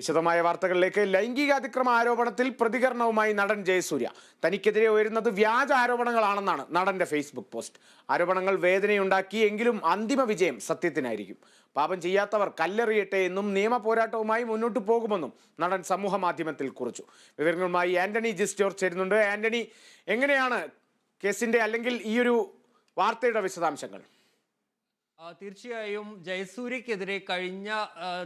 വിശദമായ വാർത്തകളിലേക്ക് ലൈംഗിക അതിക്രമ ആരോപണത്തിൽ പ്രതികരണവുമായി നടൻ ജയസൂര്യ. തനിക്കെതിരെ ഉയരുന്നത് വ്യാജ ആരോപണങ്ങളാണെന്നാണ് നടന്റെ ഫേസ്ബുക്ക് പോസ്റ്റ്. ആരോപണങ്ങൾ വേദനയുണ്ടാക്കി എങ്കിലും അന്തിമ വിജയം സത്യത്തിനായിരിക്കും. പാപം ചെയ്യാത്തവർ കല്ലെറിയട്ടെ എന്നും നിയമ പോരാട്ടവുമായി മുന്നോട്ട് പോകുമെന്നും നടൻ സമൂഹ മാധ്യമത്തിൽ കുറിച്ചു. വിവരങ്ങളുമായി ആന്റണി ജിസ്റ്റോർ ചേരുന്നുണ്ട്. ആന്റണി എങ്ങനെയാണ് കേസിന്റെ അല്ലെങ്കിൽ ഈ ഒരു വാർത്തയുടെ വിശദാംശങ്ങൾ? തീർച്ചയായും ജയസൂര്യക്കെതിരെ കഴിഞ്ഞ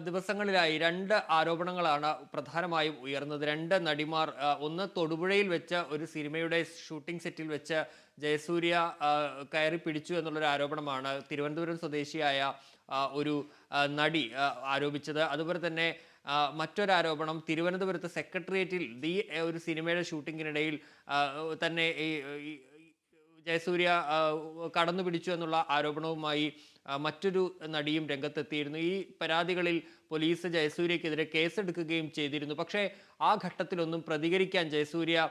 ദിവസങ്ങളിലായി രണ്ട് ആരോപണങ്ങളാണ് പ്രധാനമായും ഉയർന്നത്. രണ്ട് നടിമാർ ഒന്ന് തൊടുപുഴയിൽ വെച്ച ഒരു സിനിമയുടെ ഷൂട്ടിംഗ് സെറ്റിൽ വെച്ച് ജയസൂര്യ കയറി പിടിച്ചു എന്നുള്ളൊരു ആരോപണമാണ് തിരുവനന്തപുരം സ്വദേശിയായ ഒരു നടി ആരോപിച്ചത്. അതുപോലെ തന്നെ മറ്റൊരാരോപണം തിരുവനന്തപുരത്ത് സെക്രട്ടേറിയറ്റിൽ ഈ ഒരു സിനിമയുടെ ഷൂട്ടിങ്ങിനിടയിൽ തന്നെ ഈ ജയസൂര്യ കടന്നു പിടിച്ചു എന്നുള്ള ആരോപണവുമായി മറ്റൊരു നടിയും രംഗത്തെത്തിയിരുന്നു. ഈ പരാതികളിൽ പോലീസ് ജയസൂര്യക്കെതിരെ കേസെടുക്കുകയും ചെയ്തിരുന്നു. പക്ഷേ ആ ഘട്ടത്തിലൊന്നും പ്രതികരിക്കാൻ ജയസൂര്യ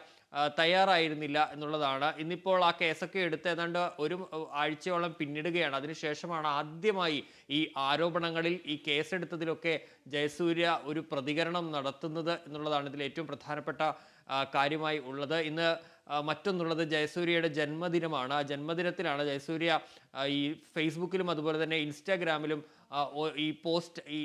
തയ്യാറായിരുന്നില്ല എന്നുള്ളതാണ്. ഇന്നിപ്പോൾ ആ കേസൊക്കെ എടുത്ത് ഏതാണ്ട് ഒരു ആഴ്ചയോളം പിന്നിടുകയാണ്. അതിനുശേഷമാണ് ആദ്യമായി ഈ ആരോപണങ്ങളിൽ ഈ കേസെടുത്തതിലൊക്കെ ജയസൂര്യ ഒരു പ്രതികരണം നടത്തുന്നത് എന്നുള്ളതാണ് ഇതിൽ ഏറ്റവും പ്രധാനപ്പെട്ട കാര്യമായി ഉള്ളത്. ഇന്ന് മറ്റൊന്നുള്ളത് ജയസൂര്യയുടെ ജന്മദിനമാണ്. ആ ജന്മദിനത്തിലാണ് ജയസൂര്യ ഈ ഫേസ്ബുക്കിലും അതുപോലെ തന്നെ ഇൻസ്റ്റാഗ്രാമിലും ഈ പോസ്റ്റ് ഈ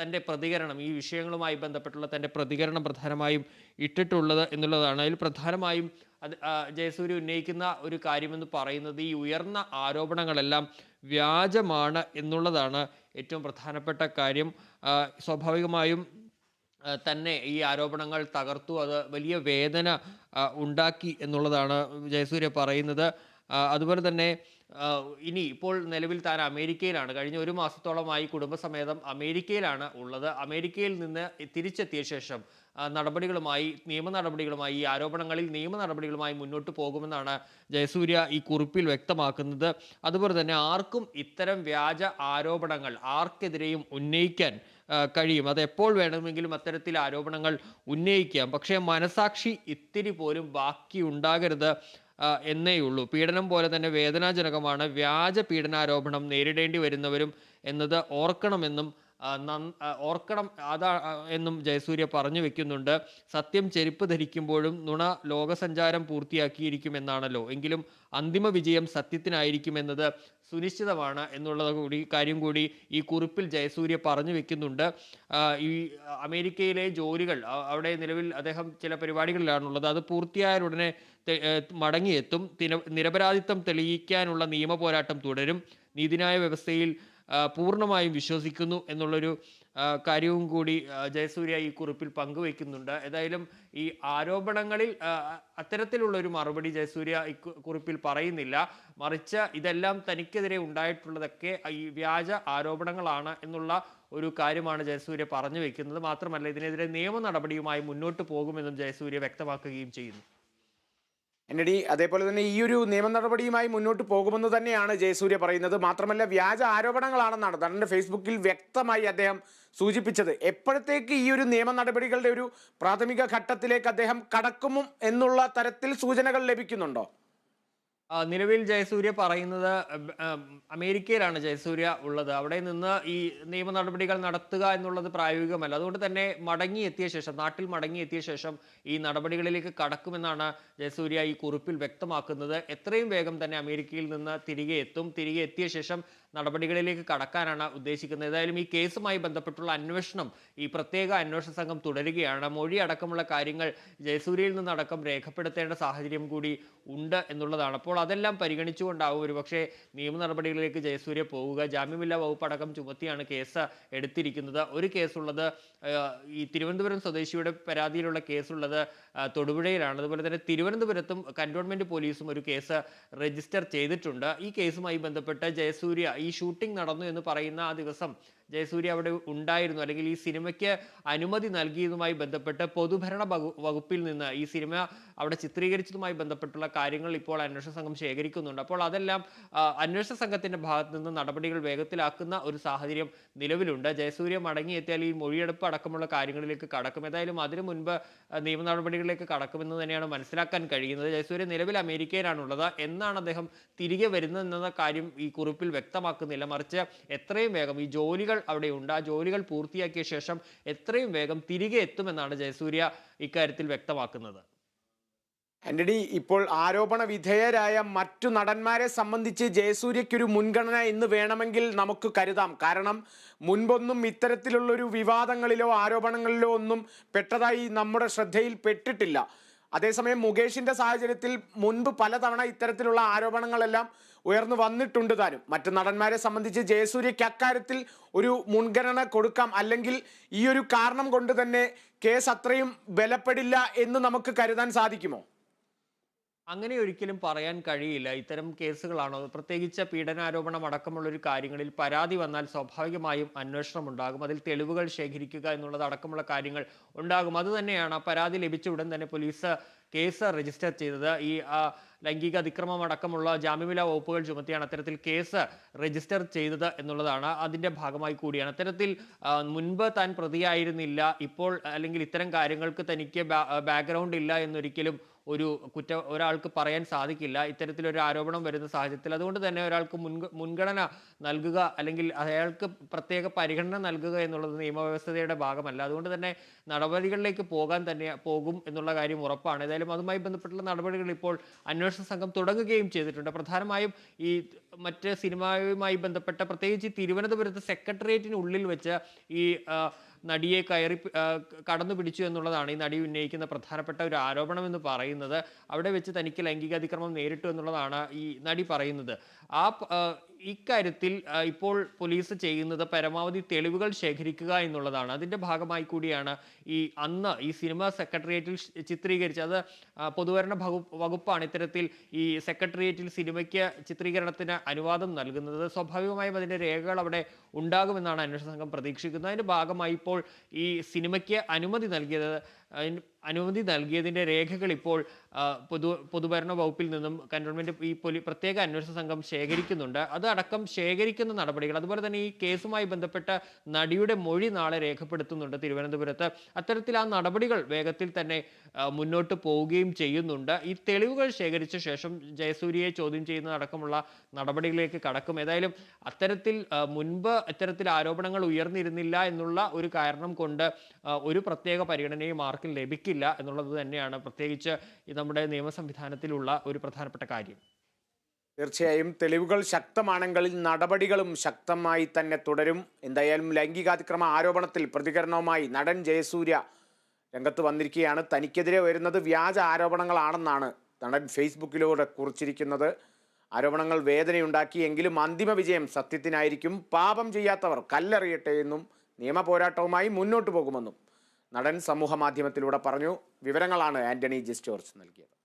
തന്റെ പ്രതികരണം ഈ വിഷയങ്ങളുമായി ബന്ധപ്പെട്ടുള്ള തന്റെ പ്രതികരണം പ്രധാനമായും ഇട്ടിട്ടുള്ളത് എന്നുള്ളതാണ്. അതിൽ പ്രധാനമായും അത് ജയസൂര്യ ഉന്നയിക്കുന്ന ഒരു കാര്യമെന്ന് പറയുന്നത് ഈ ഉയർന്ന ആരോപണങ്ങളെല്ലാം വ്യാജമാണ് എന്നുള്ളതാണ് ഏറ്റവും പ്രധാനപ്പെട്ട കാര്യം. സ്വാഭാവികമായും തന്നെ ഈ ആരോപണങ്ങൾ തകർത്തു. അത് വലിയ വേദന ഉണ്ടാക്കി എന്നുള്ളതാണ് ജയസൂര്യ പറയുന്നത്. അതുപോലെ തന്നെ ഇനി ഇപ്പോൾ നിലവിൽ താൻ അമേരിക്കയിലാണ്. കഴിഞ്ഞ ഒരു മാസത്തോളമായി കുടുംബസമേതം അമേരിക്കയിലാണ് ഉള്ളത്. അമേരിക്കയിൽ നിന്ന് തിരിച്ചെത്തിയ ശേഷം നടപടികളുമായി നിയമ നടപടികളുമായി ഈ ആരോപണങ്ങളിൽ നിയമ നടപടികളുമായി മുന്നോട്ട് പോകുമെന്നാണ് ജയസൂര്യ ഈ കുറിപ്പിൽ വ്യക്തമാക്കുന്നത്. അതുപോലെ തന്നെ ആർക്കും ഇത്തരം വ്യാജ ആരോപണങ്ങൾ ആർക്കെതിരെയും ഉന്നയിക്കാൻ കഴിയും. അത് എപ്പോൾ വേണമെങ്കിലും അത്തരത്തിൽ ആരോപണങ്ങൾ ഉന്നയിക്കാം. പക്ഷേ മനസാക്ഷി ഇത്തിരി പോലും ബാക്കി ഉണ്ടാകരുത് ആ, എന്നേയുള്ളൂ. പീഡനം പോലെ തന്നെ വേദനാജനകമാണ് വ്യാജ പീഡനാരോപണം നേരിടേണ്ടി വരുന്നവരും എന്നത് ഓർക്കണമെന്നും ഓർക്കണം അതാ എന്നും ജയസൂര്യ പറഞ്ഞു വെക്കുന്നുണ്ട്. സത്യം ചെരുപ്പ് ധരിക്കുമ്പോഴും നുണ ലോകസഞ്ചാരം പൂർത്തിയാക്കിയിരിക്കുമെന്നാണല്ലോ എങ്കിലും അന്തിമ വിജയം സത്യത്തിനായിരിക്കും സത്യത്തിനായിരിക്കുമെന്നത് സുനിശ്ചിതമാണ് എന്നുള്ളത് കൂടി കാര്യം കൂടി ഈ കുറിപ്പിൽ ജയസൂര്യ പറഞ്ഞു വെക്കുന്നുണ്ട്. ഈ അമേരിക്കയിലെ ജോലികൾ അവിടെ നിലവിൽ അദ്ദേഹം ചില പരിപാടികളിലാണുള്ളത്. അത് പൂർത്തിയായ ഉടനെ മടങ്ങിയെത്തും. നിരപരാധിത്വം തെളിയിക്കാനുള്ള നിയമ പോരാട്ടം തുടരും. നീതിന്യായ വ്യവസ്ഥയിൽ പൂർണമായും വിശ്വസിക്കുന്നു എന്നുള്ളൊരു കാര്യവും കൂടി ജയസൂര്യ ഈ കുറിപ്പിൽ പങ്കുവെക്കുന്നുണ്ട് ഏതായാലും ഈ ആരോപണങ്ങളിൽ അത്തരത്തിലുള്ള ഒരു മറുപടി ജയസൂര്യ ഈ കുറിപ്പിൽ പറയുന്നില്ല. മറിച്ച് ഇതെല്ലാം തനിക്കെതിരെ ഉണ്ടായിട്ടുള്ളതൊക്കെ ഈ വ്യാജ ആരോപണങ്ങളാണ് എന്നുള്ള ഒരു കാര്യമാണ് ജയസൂര്യ പറഞ്ഞു വെക്കുന്നത് മാത്രമല്ല ഇതിനെതിരെ നിയമ നടപടിയുമായി മുന്നോട്ട് പോകുമെന്നും ജയസൂര്യ വ്യക്തമാക്കുകയും ചെയ്യുന്നു. എന്നടി അതേപോലെ തന്നെ ഈ ഒരു നിയമ നടപടിയുമായി മുന്നോട്ട് പോകുമെന്ന് തന്നെയാണ് ജയസൂര്യ പറയുന്നത്. മാത്രമല്ല വ്യാജ ആരോപണങ്ങളാണെന്നാണ് നടന്റെ ഫേസ്ബുക്കിൽ വ്യക്തമായി അദ്ദേഹം സൂചിപ്പിച്ചത്. എപ്പോഴത്തേക്ക് ഈ ഒരു നിയമ നടപടികളുടെ ഒരു പ്രാഥമിക ഘട്ടത്തിലേക്ക് അദ്ദേഹം കടക്കുമോ എന്നുള്ള തരത്തിൽ സൂചനകൾ ലഭിക്കുന്നുണ്ടോ? നിലവിൽ ജയസൂര്യ പറയുന്നത് അമേരിക്കയിലാണ് ജയസൂര്യ ഉള്ളത്. അവിടെ നിന്ന് ഈ നിയമ നടപടികൾ നടത്തുക എന്നുള്ളത് പ്രായോഗികമല്ല. അതുകൊണ്ട് തന്നെ മടങ്ങി എത്തിയ ശേഷം നാട്ടിൽ മടങ്ങി എത്തിയ ശേഷം ഈ നടപടികളിലേക്ക് കടക്കുമെന്നാണ് ജയസൂര്യ ഈ കുറിപ്പിൽ വ്യക്തമാക്കുന്നത്. എത്രയും വേഗം തന്നെ അമേരിക്കയിൽ നിന്ന് തിരികെ എത്തും. തിരികെ എത്തിയ ശേഷം നടപടികളിലേക്ക് കടക്കാനാണ് ഉദ്ദേശിക്കുന്നത്. ഏതായാലും ഈ കേസുമായി ബന്ധപ്പെട്ടുള്ള അന്വേഷണം ഈ പ്രത്യേക അന്വേഷണ സംഘം തുടരുകയാണ്. മൊഴി അടക്കമുള്ള കാര്യങ്ങൾ ജയസൂര്യയിൽ നിന്നടക്കം രേഖപ്പെടുത്തേണ്ട സാഹചര്യം കൂടി ഉണ്ട് എന്നുള്ളതാണ്. അപ്പോൾ അതെല്ലാം പരിഗണിച്ചുകൊണ്ടാവും ഒരു പക്ഷേ നിയമ നടപടികളിലേക്ക് ജയസൂര്യ പോവുക. ജാമ്യമില്ലാ വകുപ്പ് അടക്കം ചുമത്തിയാണ് കേസ് എടുത്തിരിക്കുന്നത്. ഒരു കേസുള്ളത് ഈ തിരുവനന്തപുരം സ്വദേശിയുടെ പരാതിയിലുള്ള കേസുള്ളത് തൊടുപുഴയിലാണ്. അതുപോലെ തന്നെ തിരുവനന്തപുരത്തും കന്റോൺമെന്റ് പോലീസും ഒരു കേസ് രജിസ്റ്റർ ചെയ്തിട്ടുണ്ട്. ഈ കേസുമായി ബന്ധപ്പെട്ട് ജയസൂര്യ ഈ ഷൂട്ടിംഗ് നടന്നു എന്ന് പറയുന്ന ആ ദിവസം ജയസൂര്യ അവിടെ ഉണ്ടായിരുന്നു. അല്ലെങ്കിൽ ഈ സിനിമയ്ക്ക് അനുമതി നൽകിയതുമായി ബന്ധപ്പെട്ട് പൊതുഭരണ വകു- വകുപ്പിൽ നിന്ന് ഈ സിനിമ അവിടെ ചിത്രീകരിച്ചതുമായി ബന്ധപ്പെട്ടുള്ള കാര്യങ്ങൾ ഇപ്പോൾ അന്വേഷണ സംഘം ശേഖരിക്കുന്നുണ്ട്. അപ്പോൾ അതെല്ലാം അന്വേഷണ സംഘത്തിന്റെ ഭാഗത്ത് നിന്ന് നടപടികൾ വേഗത്തിലാക്കുന്ന ഒരു സാഹചര്യം നിലവിലുണ്ട്. ജയസൂര്യ മടങ്ങിയെത്തിയാൽ ഈ മൊഴിയെടുപ്പ് അടക്കമുള്ള കാര്യങ്ങളിലേക്ക് കടക്കും. ഏതായാലും അതിനു മുൻപ് നിയമ നടപടികളിലേക്ക് കടക്കുമെന്ന് തന്നെയാണ് മനസ്സിലാക്കാൻ കഴിയുന്നത്. ജയസൂര്യ നിലവിൽ അമേരിക്കയിലാണുള്ളത്. എന്നാണ് അദ്ദേഹം തിരികെ വരുന്നതെന്ന കാര്യം ഈ കുറിപ്പിൽ വ്യക്തമാക്കുന്നില്ല. മറിച്ച് എത്രയും വേഗം ഈ ജോലികൾ അവിടെയുണ്ട് ആ ജോലികൾ പൂർത്തിയാക്കിയ ശേഷം എത്രയും വേഗം തിരികെ എത്തുമെന്നാണ് ജയസൂര്യ ഇക്കാര്യത്തിൽ വ്യക്തമാക്കുന്നത്. ആന്റണി ഇപ്പോൾ ആരോപണ വിധേയരായ മറ്റു നടന്മാരെ സംബന്ധിച്ച് ജയസൂര്യയ്ക്കൊരു മുൻഗണന എന്ന് വേണമെങ്കിൽ നമുക്ക് കരുതാം. കാരണം മുൻപൊന്നും ഇത്തരത്തിലുള്ളൊരു വിവാദങ്ങളിലോ ആരോപണങ്ങളിലോ ഒന്നും പെട്ടതായി നമ്മുടെ ശ്രദ്ധയിൽ പെട്ടിട്ടില്ല. അതേസമയം മുകേഷിന്റെ സാഹചര്യത്തിൽ മുൻപ് പലതവണ ഇത്തരത്തിലുള്ള ആരോപണങ്ങളെല്ലാം ഉയർന്നു വന്നിട്ടുണ്ട് താനും. മറ്റു നടന്മാരെ സംബന്ധിച്ച് ജയസൂര്യയ്ക്ക് അക്കാര്യത്തിൽ ഒരു മുൻഗണന കൊടുക്കാം. അല്ലെങ്കിൽ ഈ ഒരു കാരണം കൊണ്ട് തന്നെ കേസ് അത്രയും ബലപ്പെടില്ല എന്ന് നമുക്ക് കരുതാൻ സാധിക്കുമോ? അങ്ങനെ ഒരിക്കലും പറയാൻ കഴിയില്ല. ഇത്തരം കേസുകളാണോ? പ്രത്യേകിച്ച് പീഡനാരോപണം അടക്കമുള്ള ഒരു കാര്യങ്ങളിൽ പരാതി വന്നാൽ സ്വാഭാവികമായും അന്വേഷണം ഉണ്ടാകും. അതിൽ തെളിവുകൾ ശേഖരിക്കുക എന്നുള്ളത് അടക്കമുള്ള കാര്യങ്ങൾ ഉണ്ടാകും. അതുതന്നെയാണ് പരാതി ലഭിച്ച ഉടൻ തന്നെ പോലീസ് കേസ് രജിസ്റ്റർ ചെയ്തത്. ഈ ലൈംഗിക അതിക്രമം അടക്കമുള്ള ജാമ്യമില്ലാ വകുപ്പുകൾ ചുമത്തിയാണ് അത്തരത്തിൽ കേസ് രജിസ്റ്റർ ചെയ്തത് എന്നുള്ളതാണ് അതിന്റെ ഭാഗമായി കൂടിയാണ്. അത്തരത്തിൽ മുൻപ് താൻ പ്രതിയായിരുന്നില്ല. ഇപ്പോൾ അല്ലെങ്കിൽ ഇത്തരം കാര്യങ്ങൾക്ക് തനിക്ക് ബാക്ക്ഗ്രൗണ്ട് ഇല്ല എന്നൊരിക്കലും ഒരു കുറ്റ ഒരാൾക്ക് പറയാൻ സാധിക്കില്ല. ഇത്തരത്തിലൊരു ആരോപണം വരുന്ന സാഹചര്യത്തിൽ അതുകൊണ്ട് തന്നെ ഒരാൾക്ക് മുൻഗ മുൻഗണന നൽകുക അല്ലെങ്കിൽ അയാൾക്ക് പ്രത്യേക പരിഗണന നൽകുക എന്നുള്ളത് നിയമവ്യവസ്ഥയുടെ ഭാഗമല്ല. അതുകൊണ്ട് തന്നെ നടപടികളിലേക്ക് പോകാൻ തന്നെ പോകും എന്നുള്ള കാര്യം ഉറപ്പാണ്. ഏതായാലും അതുമായി ബന്ധപ്പെട്ടുള്ള നടപടികൾ ഇപ്പോൾ അന്വേഷണ സംഘം തുടങ്ങുകയും ചെയ്തിട്ടുണ്ട്. പ്രധാനമായും ഈ മറ്റ് സിനിമയുമായി ബന്ധപ്പെട്ട പ്രത്യേകിച്ച് തിരുവനന്തപുരത്ത് സെക്രട്ടേറിയറ്റിനുള്ളിൽ വെച്ച് ഈ നടിയെ കയറി കടന്നു പിടിച്ചു എന്നുള്ളതാണ് ഈ നടി ഉന്നയിക്കുന്ന പ്രധാനപ്പെട്ട ഒരു ആരോപണം എന്ന് പറയുന്നത്. അവിടെ വെച്ച് തനിക്ക് ലൈംഗിക അതിക്രമം നേരിട്ടു എന്നുള്ളതാണ് ഈ നടി പറയുന്നത്. ആ, ഇക്കാര്യത്തിൽ ഇപ്പോൾ പോലീസ് ചെയ്യുന്നത് പരമാവധി തെളിവുകൾ ശേഖരിക്കുക എന്നുള്ളതാണ്. അതിന്റെ ഭാഗമായി കൂടിയാണ് ഈ അന്ന് ഈ സിനിമ സെക്രട്ടേറിയറ്റിൽ ചിത്രീകരിച്ച അത് പൊതുവരണ വകുപ്പാണ് ഇത്തരത്തിൽ ഈ സെക്രട്ടേറിയറ്റിൽ സിനിമയ്ക്ക് ചിത്രീകരണത്തിന് അനുവാദം നൽകുന്നത്. സ്വാഭാവികമായും അതിന്റെ രേഖകൾ അവിടെ ഉണ്ടാകുമെന്നാണ് അന്വേഷണ സംഘം പ്രതീക്ഷിക്കുന്നത്. അതിന്റെ ഭാഗമായി ഇപ്പോൾ ഈ സിനിമയ്ക്ക് അനുമതി നൽകിയത് അതിന് അനുമതി നൽകിയതിന്റെ രേഖകൾ ഇപ്പോൾ പൊതു പൊതുഭരണ വകുപ്പിൽ നിന്നും കന്റോൺമെന്റ് ഈ പൊലി പ്രത്യേക അന്വേഷണ സംഘം ശേഖരിക്കുന്നുണ്ട്. അത് അടക്കം ശേഖരിക്കുന്ന നടപടികൾ അതുപോലെ തന്നെ ഈ കേസുമായി ബന്ധപ്പെട്ട നടിയുടെ മൊഴി നാളെ രേഖപ്പെടുത്തുന്നുണ്ട് തിരുവനന്തപുരത്ത്. അത്തരത്തിൽ ആ നടപടികൾ വേഗത്തിൽ തന്നെ മുന്നോട്ട് പോവുകയും ചെയ്യുന്നുണ്ട്. ഈ തെളിവുകൾ ശേഖരിച്ച ശേഷം ജയസൂര്യയെ ചോദ്യം ചെയ്യുന്ന അടക്കമുള്ള നടപടികളിലേക്ക് കടക്കും. ഏതായാലും അത്തരത്തിൽ മുൻപ് ഇത്തരത്തിൽ ആരോപണങ്ങൾ ഉയർന്നിരുന്നില്ല എന്നുള്ള ഒരു കാരണം കൊണ്ട് ഒരു പ്രത്യേക പരിഗണനയും ആർക്കും ലഭിക്കില്ല എന്നുള്ളത് തന്നെയാണ് പ്രത്യേകിച്ച് നമ്മുടെ നിയമസംവിധാനത്തിലുള്ള ഒരു പ്രധാനപ്പെട്ട കാര്യം. തീർച്ചയായും തെളിവുകൾ ശക്തമാണെങ്കിൽ നടപടികളും ശക്തമായി തന്നെ തുടരും. എന്തായാലും ലൈംഗികാതിക്രമ ആരോപണത്തിൽ പ്രതികരണവുമായി നടൻ ജയസൂര്യ രംഗത്ത് വന്നിരിക്കുകയാണ്. തനിക്കെതിരെ വരുന്നത് വ്യാജ ആരോപണങ്ങളാണെന്നാണ് നടൻ ഫേസ്ബുക്കിലൂടെ കുറിച്ചിരിക്കുന്നത്. ആരോപണങ്ങൾ വേദനയുണ്ടാക്കിയെങ്കിലും അന്തിമ വിജയം സത്യത്തിനായിരിക്കും. പാപം ചെയ്യാത്തവർ കല്ലെറിയട്ടെ എന്നും നിയമ പോരാട്ടവുമായി മുന്നോട്ടു പോകുമെന്നും നടൻ സമൂഹ മാധ്യമത്തിലൂടെ പറഞ്ഞു. വിവരങ്ങളാണ് ആന്റണി ജിസ്റ്റോർച്ച് നൽകിയത്.